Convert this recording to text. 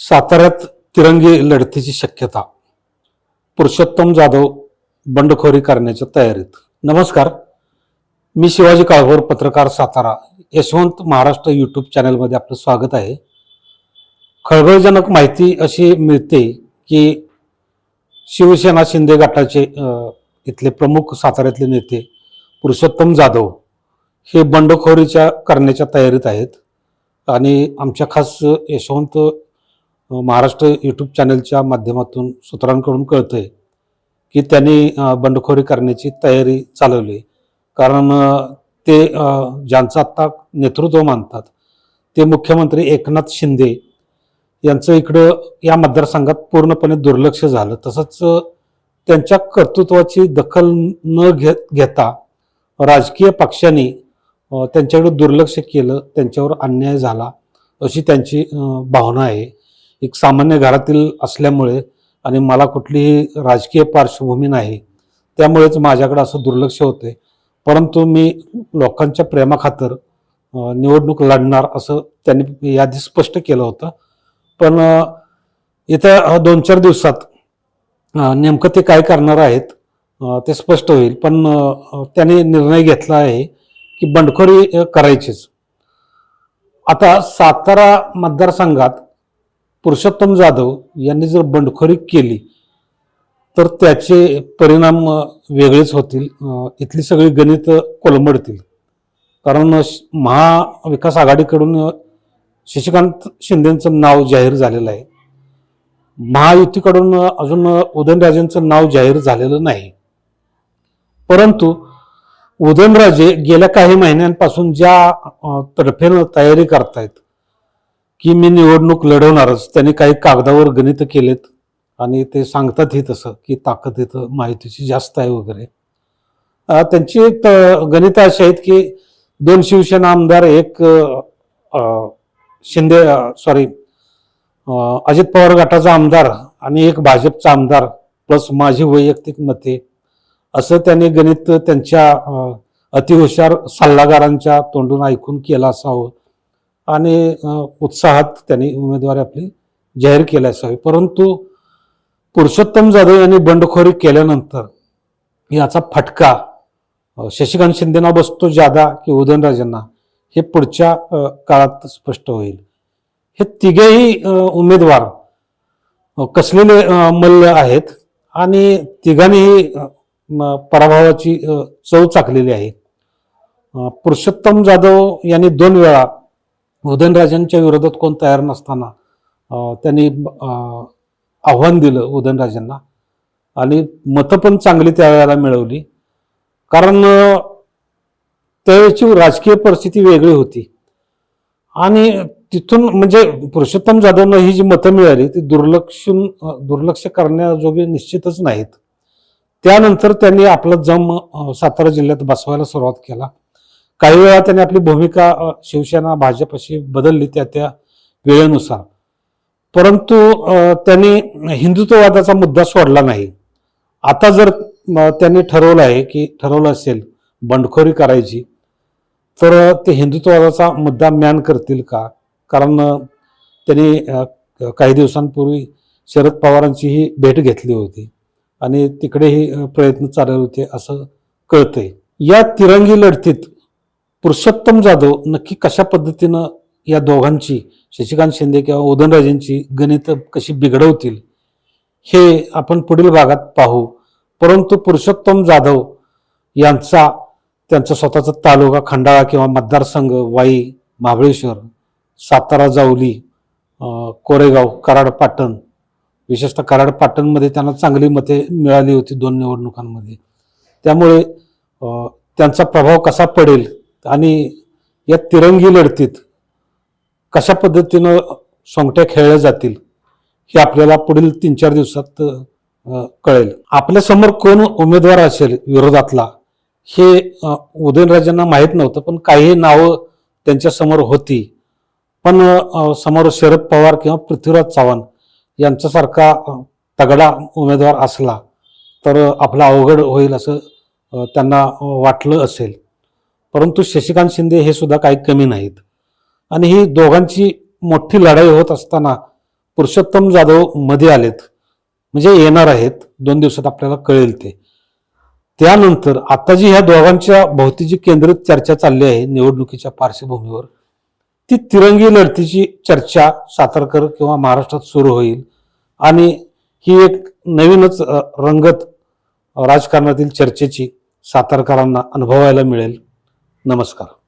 साताऱ्यात तिरंगी लढतीची शक्यता. पुरुषोत्तम जाधव बंडखोरी करण्याच्या तयारीत. नमस्कार. मी शिवाजी काळभोर पत्रकार सातारा. यशवंत महाराष्ट्र यूट्यूब चॅनलमध्ये आपलं स्वागत आहे. खळबळजनक माहिती अशी मिळते की शिवसेना शिंदे गटाचे इथले प्रमुख साताऱ्यातले नेते पुरुषोत्तम जाधव हे बंडखोरीच्या करण्याच्या तयारीत आहेत. आणि आमच्या खास यशवंत महाराष्ट्र यूट्यूब चॅनलच्या माध्यमातून सूत्रांकडून कळतंय की त्यांनी बंडखोरी करण्याची तयारी चालवली. कारण ते ज्यांचं आत्ता नेतृत्व मानतात ते मुख्यमंत्री एकनाथ शिंदे यांचं इकडं या मतदारसंघात पूर्णपणे दुर्लक्ष झालं. तसंच त्यांच्या कर्तृत्वाची दखल न घे घेता राजकीय पक्षांनी त्यांच्याकडे दुर्लक्ष केलं त्यांच्यावर अन्याय झाला अशी त्यांची भावना आहे. एक सामान्य घरातील असल्यामुळे आणि मला कुठलीही राजकीय पार्श्वभूमी नाही त्यामुळेच माझ्याकडे असं दुर्लक्ष होते. परंतु मी लोकांच्या प्रेमाखातर निवडणूक लढणार असं त्यांनी यादी स्पष्ट केलं होतं. पण येत्या दोन चार दिवसात नेमकं ते काय करणार आहेत ते स्पष्ट होईल. पण त्याने निर्णय घेतला आहे की बंडखोरी करायचीच. आता सातारा मतदारसंघात पुरुषोत्तम जाधव यांनी जर बंडखोरी केली तर त्याचे परिणाम वेगळेच होतील. इथली सगळी गणित कोलंबडतील कारण श- महाविकास आघाडीकडून शशिकांत शिंदेचं नाव जाहीर झालेलं आहे. महायुतीकडून अजून उदयनराजेंचं नाव जाहीर झालेलं नाही. परंतु उदयनराजे गेल्या काही महिन्यांपासून ज्या तर्फेनं तयारी करतायत की मी निवडणूक लढवणारच. त्यांनी काही कागदावर गणित केलेत आणि ते सांगतातही तसं की ताकद इथं माहितीची जास्त आहे वगैरे. त्यांची त- गणितं अशी आहेत की दोन शिवसेना आमदार एक शिंदे सॉरी अजित पवार गटाचा आमदार आणि एक भाजपचा आमदार प्लस माझी वैयक्तिक मते. असं त्यांनी गणित त्यांच्या अतिहुशार सल्लागारांच्या तोंडून ऐकून केलं असावं. आणि उत्साहात त्यांनी उमेदवारी आपली जाहीर केली असावी. परंतु पुरुषोत्तम जाधव यांनी बंडखोरी केल्यानंतर याचा फटका शशिकांत शिंदेना बसतो जादा की उदयनराजेंना हे पुढच्या काळात स्पष्ट होईल. हे तिघेही उमेदवार कसलेले मल्ल आहेत आणि तिघांनीही म, पराभवाची चव चाकलेली आहे. पुरुषोत्तम जाधव यांनी दोन वेळा उदयनराजांच्या विरोधात कोण तयार नसताना त्यांनी आव्हान दिलं उदयनराजांना. आणि मतं पण चांगली त्यावेळेला मिळवली. कारण त्यावेळेची राजकीय परिस्थिती वेगळी होती. आणि तिथून म्हणजे पुरुषोत्तम जाधवनं ही जी मतं मिळाली ती दुर्लक्षून दुर्लक्ष करण्याजोगे निश्चितच नाहीत. त्यानंतर त्यांनी आपला जम सातारा जिल्ह्यात बसवायला सुरुवात केला. काही वेळा त्यांनी आपली भूमिका शिवसेना भाजप अशी बदलली त्या त्या वेळेनुसार. परंतु त्यांनी हिंदुत्ववादाचा मुद्दा सोडला नाही. आता जर त्यांनी ठरवलं आहे की ठरवलं असेल बंडखोरी करायची तर ते हिंदुत्ववादाचा मुद्दा मॅन करतील का? कारण त्यांनी काही दिवसांपूर्वी शरद पवारांचीही भेट घेतली होती आणि तिकडेही प्रयत्न चालू होते असं कळतंय. या तिरंगी लढतीत पुरुषोत्तम जाधव नक्की कशा पद्धतीनं या दोघांची शशिकांत शिंदे किंवा उदयनराजेंची गणित कशी बिघडवतील हे आपण पुढील भागात पाहू. परंतु पुरुषोत्तम जाधव यांचा त्यांचा स्वतःचा तालुका खंडाळा किंवा मतदारसंघ वाई महाबळेश्वर सातारा जावली कोरेगाव कराड पाटण विशेषतः कराड पाटणमध्ये त्यांना चांगली मते मिळाली होती दोन निवडणुकांमध्ये. त्यामुळे त्यांचा प्रभाव कसा पडेल आणि या तिरंगी लढतीत कशा पद्धतीनं सोंगट्या खेळल्या जातील हे आपल्याला पुढील तीन चार दिवसात कळेल. आपल्यासमोर कोण उमेदवार असेल विरोधातला हे उदयनराजांना माहीत नव्हतं पण काही नावं त्यांच्यासमोर होती. पण समोर शरद पवार किंवा पृथ्वीराज चव्हाण यांच्यासारखा तगडा उमेदवार असला तर आपला अवघड होईल असं त्यांना वाटलं असेल. परंतु शशिकांत शिंदे हे सुद्धा काही कमी नाहीत. आणि ही दोघांची मोठी लढाई होत असताना पुरुषोत्तम जाधवमध्ये आलेत. म्हणजे येणार आहेत. दोन दिवसात आपल्याला कळेल ते. त्यानंतर आता जी ह्या दोघांच्या भोवती जी केंद्रित चर्चा चालली आहे निवडणुकीच्या पार्श्वभूमीवर. ती तिरंगी लढतीची चर्चा सातारकर किंवा महाराष्ट्रात सुरू होईल. आणि ही एक नवीनच रंगत राजकारणातील चर्चेची सातारकरांना अनुभवायला मिळेल. नमस्कार.